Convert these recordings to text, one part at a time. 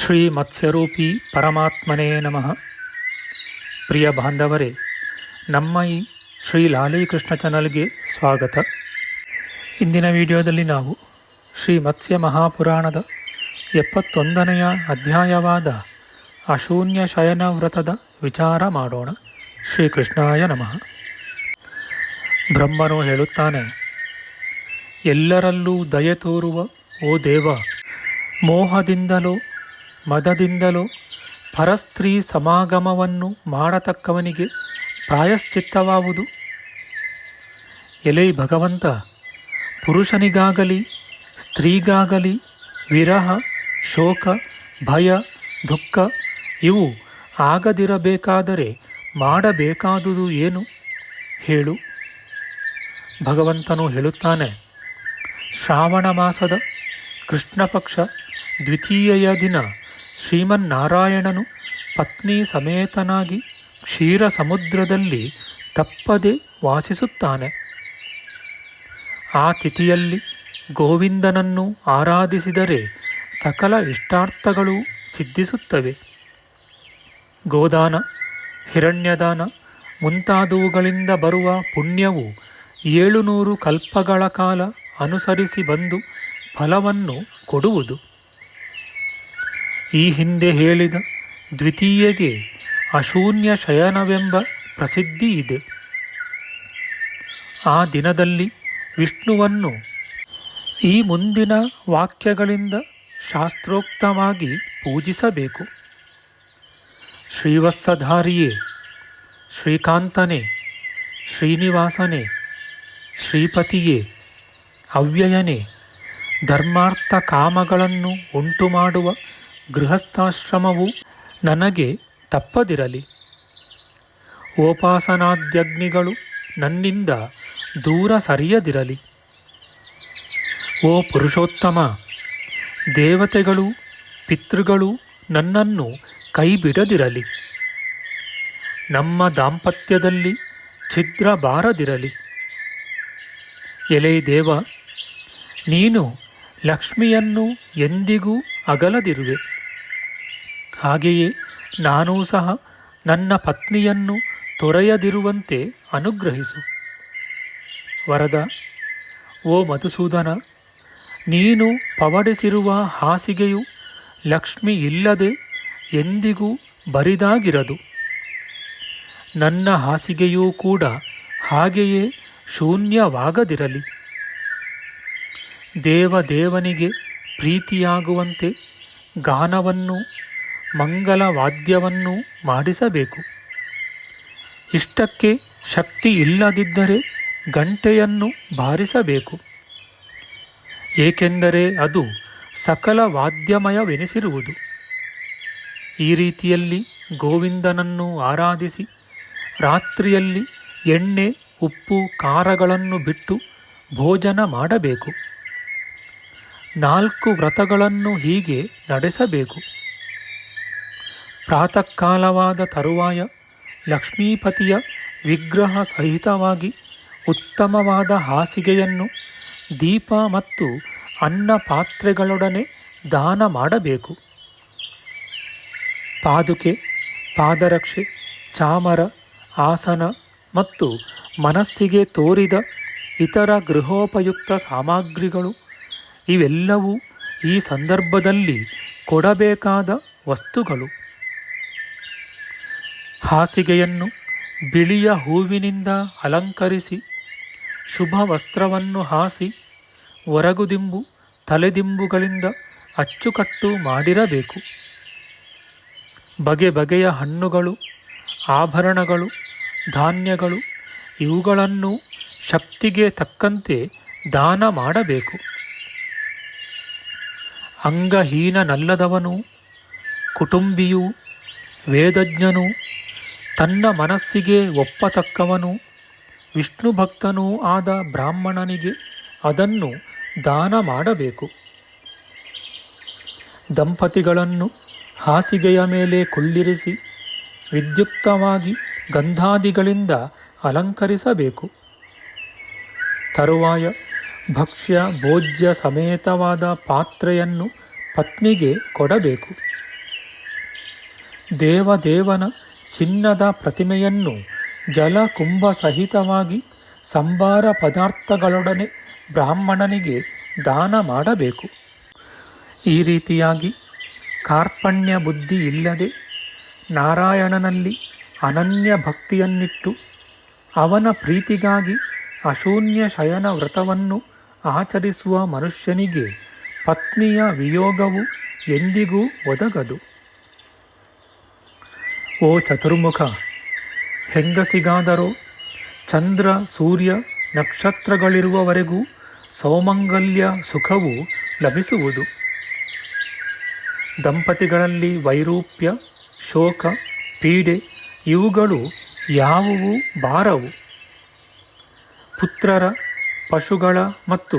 ಶ್ರೀ ಮತ್ಸ್ಯರೂಪಿ ಪರಮಾತ್ಮನೇ ನಮಃ. ಪ್ರಿಯ ಬಾಂಧವರೇ, ನಮ್ಮ ಈ ಶ್ರೀ ಲಾಲೀಕೃಷ್ಣ ಚಾನಲ್ಗೆ ಸ್ವಾಗತ. ಇಂದಿನ ವಿಡಿಯೋದಲ್ಲಿ ನಾವು ಶ್ರೀ ಮತ್ಸ್ಯ ಮಹಾಪುರಾಣದ ಎಪ್ಪತ್ತೊಂದನೆಯ ಅಧ್ಯಾಯವಾದ ಅಶೂನ್ಯ ಶಯನ ವ್ರತದ ವಿಚಾರ ಮಾಡೋಣ. ಶ್ರೀಕೃಷ್ಣಾಯ ನಮಃ. ಬ್ರಹ್ಮನು ಹೇಳುತ್ತಾನೆ, ಎಲ್ಲರಲ್ಲೂ ದಯೆ ತೋರುವ ಓ ದೇವ, ಮೋಹದಿಂದಲೋ ಮದದಿಂದಲೋ ಪರಸ್ತ್ರೀ ಸಮಾಗಮವನ್ನು ಮಾಡತಕ್ಕವನಿಗೆ ಪ್ರಾಯಶ್ಚಿತ್ತವಾವುದು. ಎಲೈ ಭಗವಂತ ಪುರುಷನಿಗಾಗಲಿ, ಸ್ತ್ರೀಗಾಗಲಿ ವಿರಹ, ಶೋಕ, ಭಯ, ದುಃಖ ಇವು ಆಗದಿರಬೇಕಾದರೆ ಮಾಡಬೇಕಾದುದು ಏನು? ಹೇಳು. ಭಗವಂತನು ಹೇಳುತ್ತಾನೆ, ಶ್ರಾವಣ ಮಾಸದ ಕೃಷ್ಣಪಕ್ಷ ದ್ವಿತೀಯ ದಿನ ಶ್ರೀಮನ್ನಾರಾಯಣನು ಪತ್ನಿ ಸಮೇತನಾಗಿ ಕ್ಷೀರ ಸಮುದ್ರದಲ್ಲಿ ತಪ್ಪದೆ ವಾಸಿಸುತ್ತಾನೆ. ಆ ತಿಥಿಯಲ್ಲಿ ಗೋವಿಂದನನ್ನು ಆರಾಧಿಸಿದರೆ ಸಕಲ ಇಷ್ಟಾರ್ಥಗಳು ಸಿದ್ಧಿಸುತ್ತವೆ. ಗೋದಾನ, ಹಿರಣ್ಯದಾನ ಮುಂತಾದವುಗಳಿಂದ ಬರುವ ಪುಣ್ಯವು ಏಳುನೂರು ಕಲ್ಪಗಳ ಕಾಲ ಅನುಸರಿಸಿ ಬಂದು ಫಲವನ್ನು ಕೊಡುವುದು. ಈ ಹಿಂದೆ ಹೇಳಿದ ದ್ವಿತೀಯಗೆ ಅಶೂನ್ಯ ಶಯನವೆಂಬ ಪ್ರಸಿದ್ಧಿ ಇದೆ. ಆ ದಿನದಲ್ಲಿ ವಿಷ್ಣುವನ್ನು ಈ ಮುಂದಿನ ವಾಕ್ಯಗಳಿಂದ ಶಾಸ್ತ್ರೋಕ್ತವಾಗಿ ಪೂಜಿಸಬೇಕು. ಶ್ರೀವತ್ಸಧಾರಿಯೇ, ಶ್ರೀಕಾಂತನೇ, ಶ್ರೀನಿವಾಸನೇ, ಶ್ರೀಪತಿಯೇ, ಅವ್ಯಯನೇ, ಧರ್ಮಾರ್ಥ ಕಾಮಗಳನ್ನು ಉಂಟುಮಾಡುವ ಗೃಹಸ್ಥಾಶ್ರಮವು ನನಗೆ ತಪ್ಪದಿರಲಿ. ಓಪಾಸನಾದ್ಯಗ್ನಿಗಳು ನನ್ನಿಂದ ದೂರ ಸರಿಯದಿರಲಿ. ಓ ಪುರುಷೋತ್ತಮ, ದೇವತೆಗಳು ಪಿತೃಗಳು ನನ್ನನ್ನು ಕೈಬಿಡದಿರಲಿ. ನಮ್ಮ ದಾಂಪತ್ಯದಲ್ಲಿ ಛಿದ್ರ ಬಾರದಿರಲಿ ಎಲೆ ದೇವ, ನೀನು ಲಕ್ಷ್ಮಿಯನ್ನು ಎಂದಿಗೂ ಅಗಲದಿರುವೆ. ಹಾಗೆಯೇ ನಾನೂ ಸಹ ನನ್ನ ಪತ್ನಿಯನ್ನು ತೊರೆಯದಿರುವಂತೆ ಅನುಗ್ರಹಿಸು. ವರದ, ಓ ಮಧುಸೂದನ, ನೀನು ಪವಡಿಸಿರುವ ಹಾಸಿಗೆಯು ಲಕ್ಷ್ಮಿ ಇಲ್ಲದೆ ಎಂದಿಗೂ ಬರಿದಾಗಿರದು. ನನ್ನ ಹಾಸಿಗೆಯೂ ಕೂಡ ಹಾಗೆಯೇ ಶೂನ್ಯವಾಗದಿರಲಿ. ದೇವದೇವನಿಗೆ ಪ್ರೀತಿಯಾಗುವಂತೆ ಗಾನವನ್ನು ಮಂಗಲವಾದ್ಯವನ್ನು ಮಾಡಿಸಬೇಕು. ಇಷ್ಟಕ್ಕೆ ಶಕ್ತಿ ಇಲ್ಲದಿದ್ದರೆ ಗಂಟೆಯನ್ನು ಬಾರಿಸಬೇಕು. ಏಕೆಂದರೆ ಅದು ಸಕಲ ವಾದ್ಯಮಯವೆನಿಸಿರುವುದು. ಈ ರೀತಿಯಲ್ಲಿ ಗೋವಿಂದನನ್ನು ಆರಾಧಿಸಿ, ರಾತ್ರಿಯಲ್ಲಿ ಎಣ್ಣೆ, ಉಪ್ಪು, ಖಾರಗಳನ್ನು ಬಿಟ್ಟು ಭೋಜನ ಮಾಡಬೇಕು. ನಾಲ್ಕು ವ್ರತಗಳನ್ನು ಹೀಗೆ ನಡೆಸಬೇಕು. ಪ್ರಾತಃ ಕಾಲವಾದ ತರುವಾಯ ಲಕ್ಷ್ಮೀಪತಿಯ ವಿಗ್ರಹ ಸಹಿತವಾಗಿ ಉತ್ತಮವಾದ ಹಾಸಿಗೆಯನ್ನು ದೀಪ ಮತ್ತು ಅನ್ನ ಪಾತ್ರೆಗಳೊಡನೆ ದಾನ ಮಾಡಬೇಕು. ಪಾದುಕೆ, ಪಾದರಕ್ಷೆ, ಚಾಮರ, ಆಸನ ಮತ್ತು ಮನಸ್ಸಿಗೆ ತೋರಿದ ಇತರ ಗೃಹೋಪಯುಕ್ತ ಸಾಮಗ್ರಿಗಳು ಇವೆಲ್ಲವೂ ಈ ಸಂದರ್ಭದಲ್ಲಿ ಕೊಡಬೇಕಾದ ವಸ್ತುಗಳು. ಹಾಸಿಗೆಯನ್ನು ಬಿಳಿಯ ಹೂವಿನಿಂದ ಅಲಂಕರಿಸಿ ಶುಭ ವಸ್ತ್ರವನ್ನು ಹಾಸಿ ಹೊರಗುದಿಂಬು ತಲೆದಿಂಬುಗಳಿಂದ ಅಚ್ಚುಕಟ್ಟು ಮಾಡಿರಬೇಕು. ಬಗೆ ಬಗೆಯ ಹಣ್ಣುಗಳು, ಆಭರಣಗಳು, ಧಾನ್ಯಗಳು ಇವುಗಳನ್ನು ಶಕ್ತಿಗೆ ತಕ್ಕಂತೆ ದಾನ ಮಾಡಬೇಕು. ಅಂಗಹೀನನಲ್ಲದವನು, ಕುಟುಂಬಿಯೂ, ವೇದಜ್ಞನೂ ತನ್ನ ಮನಸ್ಸಿಗೆ ಒಪ್ಪತಕ್ಕವನು. ವಿಷ್ಣು ಭಕ್ತನೂ ಆದ ಬ್ರಾಹ್ಮಣನಿಗೆ ಅದನ್ನು ದಾನ ಮಾಡಬೇಕು. ದಂಪತಿಗಳನ್ನು ಹಾಸಿಗೆಯ ಮೇಲೆ ಕುಳ್ಳಿರಿಸಿ ವಿದ್ಯುಕ್ತವಾಗಿ ಗಂಧಾದಿಗಳಿಂದ ಅಲಂಕರಿಸಬೇಕು. ತರುವಾಯ ಭಕ್ಷ್ಯ ಭೋಜ್ಯ ಸಮೇತವಾದ ಪಾತ್ರೆಯನ್ನು ಪತ್ನಿಗೆ ಕೊಡಬೇಕು. ದೇವದೇವನ ಚಿನ್ನದ ಪ್ರತಿಮೆಯನ್ನು ಜಲಕುಂಭ ಸಹಿತವಾಗಿ ಸಂಬಾರ ಪದಾರ್ಥಗಳೊಡನೆ ಬ್ರಾಹ್ಮಣನಿಗೆ ದಾನ ಮಾಡಬೇಕು. ಈ ರೀತಿಯಾಗಿ ಕಾರ್ಪಣ್ಯ ಬುದ್ಧಿ ಇಲ್ಲದೆ ನಾರಾಯಣನಲ್ಲಿ ಅನನ್ಯ ಭಕ್ತಿಯನ್ನಿಟ್ಟು ಅವನ ಪ್ರೀತಿಗಾಗಿ ಅಶೂನ್ಯ ಶಯನ ವ್ರತವನ್ನು ಆಚರಿಸುವ ಮನುಷ್ಯನಿಗೆ ಪತ್ನಿಯ ವಿಯೋಗವು ಎಂದಿಗೂ ಒದಗದು. ಓ ಚತುರ್ಮುಖ, ಹೆಂಗಸಿಗಾದರೂ ಚಂದ್ರ, ಸೂರ್ಯ, ನಕ್ಷತ್ರಗಳಿರುವವರೆಗೂ ಸೌಮಂಗಲ್ಯ ಸುಖವು ಲಭಿಸುವುದು. ದಂಪತಿಗಳಲ್ಲಿ ವೈರೂಪ್ಯ, ಶೋಕ, ಪೀಡೆ ಇವುಗಳು ಯಾವುವು ಬಾರವು. ಪುತ್ರರ, ಪಶುಗಳ ಮತ್ತು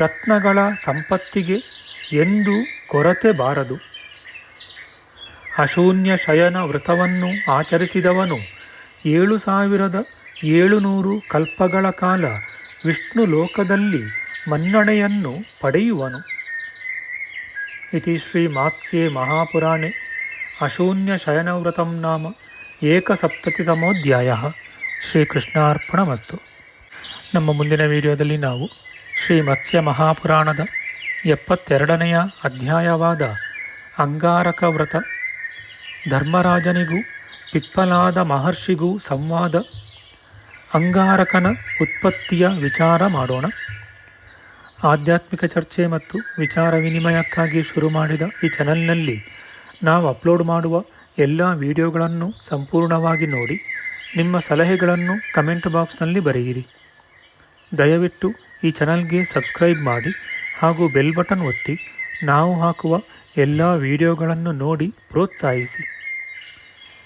ರತ್ನಗಳ ಸಂಪತ್ತಿಗೆ ಎಂದೂ ಕೊರತೆ ಬಾರದು. ಅಶೂನ್ಯ ಶಯನ ವ್ರತವನ್ನು ಆಚರಿಸಿದವನು. ಏಳು ಸಾವಿರದ ಏಳುನೂರು ಕಲ್ಪಗಳ ಕಾಲ ವಿಷ್ಣು ಲೋಕದಲ್ಲಿ ಮನ್ನಣೆಯನ್ನು ಪಡೆಯುವನು. ಇತಿ ಶ್ರೀ ಮಾತ್ಸ್ಯೆ ಮಹಾಪುರಾಣೆ. ಅಶೂನ್ಯ ಶಯನವ್ರತಂ ನಾಮ ಏಕಸಪ್ತತಿತಮೋಧ್ಯಾಯ. ಶ್ರೀಕೃಷ್ಣಾರ್ಪಣಮಸ್ತು. ನಮ್ಮ ಮುಂದಿನ ವಿಡಿಯೋದಲ್ಲಿ ನಾವು ಶ್ರೀ ಮತ್ಸ್ಯ ಮಹಾಪುರಾಣದ ಎಪ್ಪತ್ತೆರಡನೆಯ ಅಧ್ಯಾಯವಾದ ಅಂಗಾರಕ ವ್ರತ ಧರ್ಮರಾಜನಿಗೂ, ಪಿಪ್ಪಲಾದ ಮಹರ್ಷಿಗೂ ಸಂವಾದ, ಅಂಗಾರಕನ ಉತ್ಪತ್ತಿಯ ವಿಚಾರ ಮಾಡೋಣ. ಆಧ್ಯಾತ್ಮಿಕ ಚರ್ಚೆ ಮತ್ತು ವಿಚಾರ ವಿನಿಮಯಕ್ಕಾಗಿ ಶುರು ಮಾಡಿದ ಈ ಚಾನಲ್ನಲ್ಲಿ ನಾವು ಅಪ್ಲೋಡ್ ಮಾಡುವ ಎಲ್ಲ ವಿಡಿಯೋಗಳನ್ನು ಸಂಪೂರ್ಣವಾಗಿ ನೋಡಿ, ನಿಮ್ಮ ಸಲಹೆಗಳನ್ನು ಕಮೆಂಟ್ ಬಾಕ್ಸ್ನಲ್ಲಿ ಬರೆಯಿರಿ. ದಯವಿಟ್ಟು ಈ ಚಾನಲ್ಗೆ ಸಬ್ಸ್ಕ್ರೈಬ್ ಮಾಡಿ ಹಾಗೂ ಬೆಲ್ ಬಟನ್ ಒತ್ತಿ ನಾವು ಹಾಕುವ ಎಲ್ಲ ವಿಡಿಯೋಗಳನ್ನು ನೋಡಿ ಪ್ರೋತ್ಸಾಹಿಸಿ.